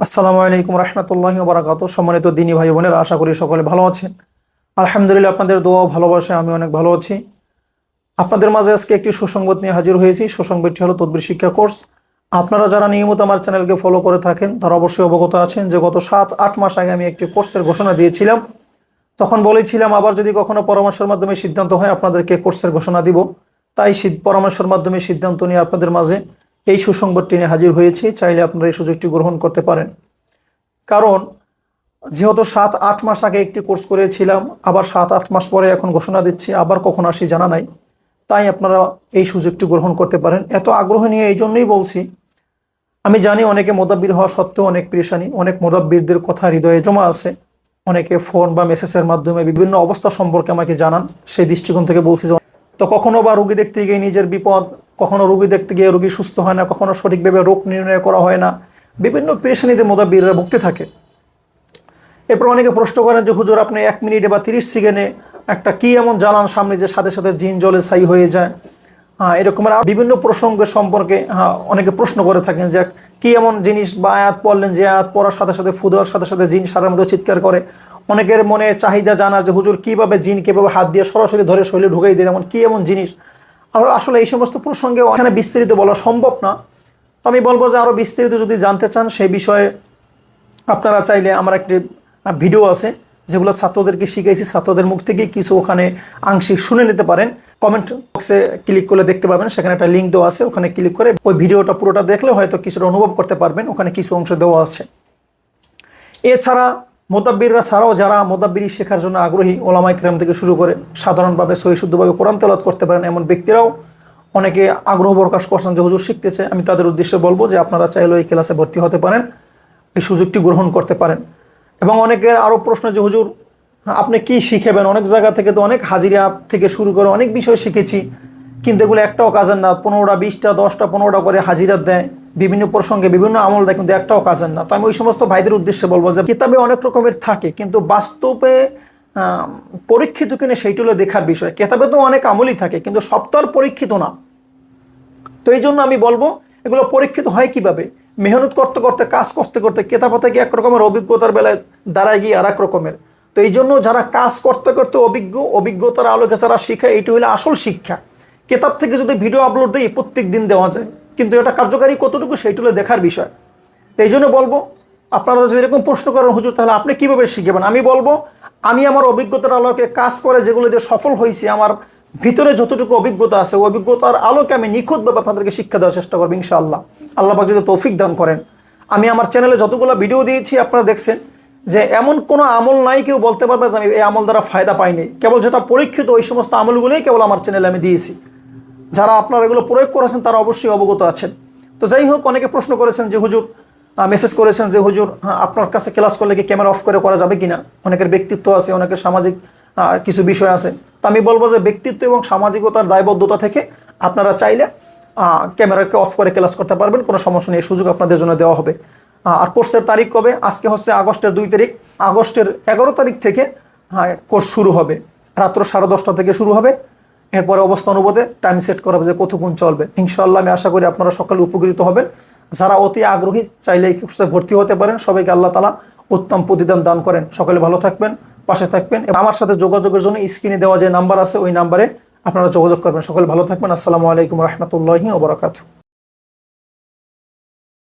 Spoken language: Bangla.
আসসালামু আলাইকুম রহমতুল্লাহ বারাকাত সম্মানিত দিনী ভাই বোনেরা, আশা করি সকলে ভালো আছেন। আলহামদুলিল্লাহ, আপনাদের দোয়া ও ভালোবাসায় আমি অনেক ভালো আছি। আপনাদের মাঝে আজকে একটি সুসংবাদ নিয়ে হাজির হয়েছি। সুসংবাদটি হলো তদবির শিক্ষা কোর্স। আপনারা যারা নিয়মিত আমার চ্যানেলকে ফলো করে থাকেন, তারা অবশ্যই অবগত আছেন যে গত সাত, আট মাস আগে আমি একটি কোর্সের ঘোষণা দিয়েছিলাম। তখন বলেছিলাম, আবার যদি কখনো পরামর্শের মাধ্যমে সিদ্ধান্ত হয়, আপনাদেরকে কোর্সের ঘোষণা দিব। তাই পরামর্শের মাধ্যমে সিদ্ধান্ত নিয়ে আপনাদের মাঝে এই সুসংবাদটি নিয়ে হাজির হয়েছি, চাইলে আপনারা এই সুযোগটি গ্রহণ করতে পারেন। কারণ, যেহেতু সাত, আট মাস আগে একটি কোর্স করেছিলাম, আবার সাত, আট মাস পরে এখন ঘোষণা দিচ্ছি, আবার কখন আসি জানা নাই। তাই আপনারা এই সুযোগটি গ্রহণ করতে পারেন। এত আগ্রহ নিয়ে এই জন্যই বলছি, আমি জানি অনেকে মোদাব্বির হওয়া সত্ত্বেও অনেক পেরেশানি, অনেক মোদাব্বিরদের কথা হৃদয়ে জমা আছে। অনেকে ফোন বা মেসেজের মাধ্যমে বিভিন্ন অবস্থা সম্পর্কে আমাকে জানান, সেই দৃষ্টিকোণ থেকে বলছি তো কখনো বা রুগী দেখতে গিয়ে নিজের বিপদ কখনো রুগী দেখতে গিয়ে রুগী সুস্থ হয় না কখনো সঠিকভাবে রোগ নির্ণয় করা হয় না। বিভিন্ন পেরেশানিতে মোদাব্বিররা ভুগতে থাকে। এরপর অনেকে প্রশ্ন করেন যে হুজুর আপনি এক মিনিটে বা তিরিশ সেকেন্ডে একটা কি এমন জ্বালান সামনে যে সাথে সাথে জিন জলে ছাই হয়ে যায়? হ্যাঁ এরকমের আরও বিভিন্ন প্রসঙ্গের সম্পর্কে হ্যাঁ, অনেকে প্রশ্ন করে থাকেন যে কি এমন জিনিস বা আয়াত পড়লেন যে আয়াত পড়ার সাথে সাথে ফু দেওয়ার সাথে সাথে জিন সারের মধ্যে চিৎকার করে? অনেকের মনে চাহিদা জানার যে হুজুর কীভাবে জিন কীভাবে হাত দিয়ে সরাসরি ধরে শরীরে ঢুকাই দেন এমন কি এমন জিনিস আর আসলে এই সমস্ত প্রসঙ্গে এখানে বিস্তারিত বলা সম্ভব না। তো আমি বলব যে আরও বিস্তারিত যদি জানতে চান, সেই বিষয়ে আপনারা চাইলে আমার একটি ভিডিও আছে, যেগুলো ছাত্রদেরকে শিখাইছি। ছাত্রদের মুখ থেকে কিছু ওখানে আংশিক শুনে নিতে পারেন। কমেন্ট বক্সে ক্লিক করলে দেখতে পাবেন, সেখানে একটা লিঙ্ক দেওয়া আছে, ওখানে ক্লিক করে ওই ভিডিওটা পুরোটা দেখলে হয়তো কিছুটা অনুভব করতে পারবেন, ওখানে কিছু অংশ দেওয়া আছে। এছাড়া মোদাব্বিররা ছাড়াও যারা মোদাব্বিরি শেখার জন্য আগ্রহী ওলামাই ক্রাম থেকে শুরু করে সাধারণভাবে সহি শুদ্ধভাবে কোরআন তেলাত করতে পারেন এমন ব্যক্তিরাও অনেকে আগ্রহ প্রকাশ করছেন যে হুজুর শিখতেছে। আমি তাদের উদ্দেশ্যে বলব যে আপনারা চাইলে এই ক্লাসে ভর্তি হতে পারেন, এই সুযোগটি গ্রহণ করতে পারেন। এবং অনেকের আরও প্রশ্ন যে, হুজুর, আপনি কি শিখেবেন? অনেক জায়গা থেকে তো অনেক হাজিরা থেকে শুরু করে অনেক বিষয় শিখেছি, কিন্তু এগুলো একটাও কাজের না। পনেরোটা, বিশটা, দশটা, পনেরোটা করে হাজিরা দেয় বিভিন্ন প্রসঙ্গে, বিভিন্ন আমল দেয় কিন্তু একটাও কাজের না। তো আমি ওই সমস্ত ভাইদের উদ্দেশ্যে বলব যে কিতাবে অনেক রকমের থাকে, কিন্তু বাস্তবে পরীক্ষিত কিনে সেইগুলো দেখার বিষয়। কেতাবে তো অনেক আমলই থাকে, কিন্তু আর পরীক্ষিত না। তো এই জন্য আমি বলব, এগুলো পরীক্ষিত হয় কীভাবে? মেহনত করতে করতে, কাজ করতে করতে কেতাপথে গিয়ে এক রকমের অভিজ্ঞতার বেলায় দাঁড়ায় গিয়ে আর এক রকমের। তো এই জন্য যারা কাজ করতে করতে অভিজ্ঞ, অভিজ্ঞতার আলোকে যারা শিখে এইটা হলো আসল শিক্ষা। কেতাব থেকে যদি ভিডিও আপলোড দিই, প্রত্যেক দিন দেওয়া যায়। কিন্তু এটা কার্যকারী কতটুকু সেইটুকু দেখার বিষয়। তো এই জন্য বলব, আপনারা যদি এরকম প্রশ্ন করেন, হুজুর, তাহলে আপনি কীভাবে শিখবেন? আমি বলব, আমি আমার অভিজ্ঞতার আলোকে কাজ করে যেগুলো দিয়ে সফল হয়েছি, আমার ভিতরে যতটুকু অভিজ্ঞতা আছে, ওই অভিজ্ঞতার আলোকে আমি নিখুঁতভাবে আপনাদেরকে শিক্ষা দেওয়ার চেষ্টা করব, ইনশাআল্লাহ। আল্লাহ যদি তৌফিক দান করেন। আমি আমার চ্যানেলে যতগুলো ভিডিও দিয়েছি, আপনারা দেখছেন যে এমন কোনো আমল নাই, কেউ বলতে পারবে যে আমি এই আমল দ্বারা ফায়দা পাইনি। কেবল যেটা পরীক্ষিত, ওই সমস্ত আমলগুলোই কেবল আমার চ্যানেলে আমি দিয়েছি। যারা আপনারা এগুলো প্রয়োগ করেছেন তারা অবশ্যই অবগত আছেন। তো যাই হোক অনেকে প্রশ্ন করেছেন যে হুজুর মেসেজ করেছেন যে হুজুর হ্যাঁ, আপনার কাছে ক্লাস করলে কি ক্যামেরা অফ করে করা যাবে কিনা? অনেকের ব্যক্তিত্ব আছে অনেকের সামাজিক কিছু বিষয় আছে। তো আমি বলব যে ব্যক্তিত্ব এবং সামাজিকতার দায়বদ্ধতা থেকে আপনারা চাইলে ক্যামেরাকে অফ করে ক্লাস করতে পারবেন কোনো সমস্যা নেই সুযোগ আপনাদের জন্য দেওয়া হবে। আর কোর্সের তারিখ কবে? আজকে হচ্ছে আগস্টের দুই তারিখ। আগস্টের এগারো তারিখ থেকে হ্যাঁ কোর্স শুরু হবে। রাত্র সাড়ে দশটা থেকে শুরু হবে। এরপরে অবস্থা অনুবাদে টাইম সেট করা হবে যে কতক্ষণ চলবে। ইনশাল্লাহ আমি আশা করি আপনারা সকালে উপকৃত হবেন। যারা অতি আগ্রহী, চাইলে এই কোর্সে ভর্তি হতে পারেন। সবাইকে আল্লাহ তালা উত্তম প্রতিদান দান করেন। সকলে ভালো থাকবেন, পাশে থাকবেন এবং আমার সাথে যোগাযোগের জন্য স্ক্রিনে দেওয়া যে নাম্বার আছে, ওই নাম্বারে আপনারা যোগাযোগ করবেন। সকলে ভালো থাকবেন। আসসালামু আলাইকুম রহমতুল্লাহি ওবরাকাতু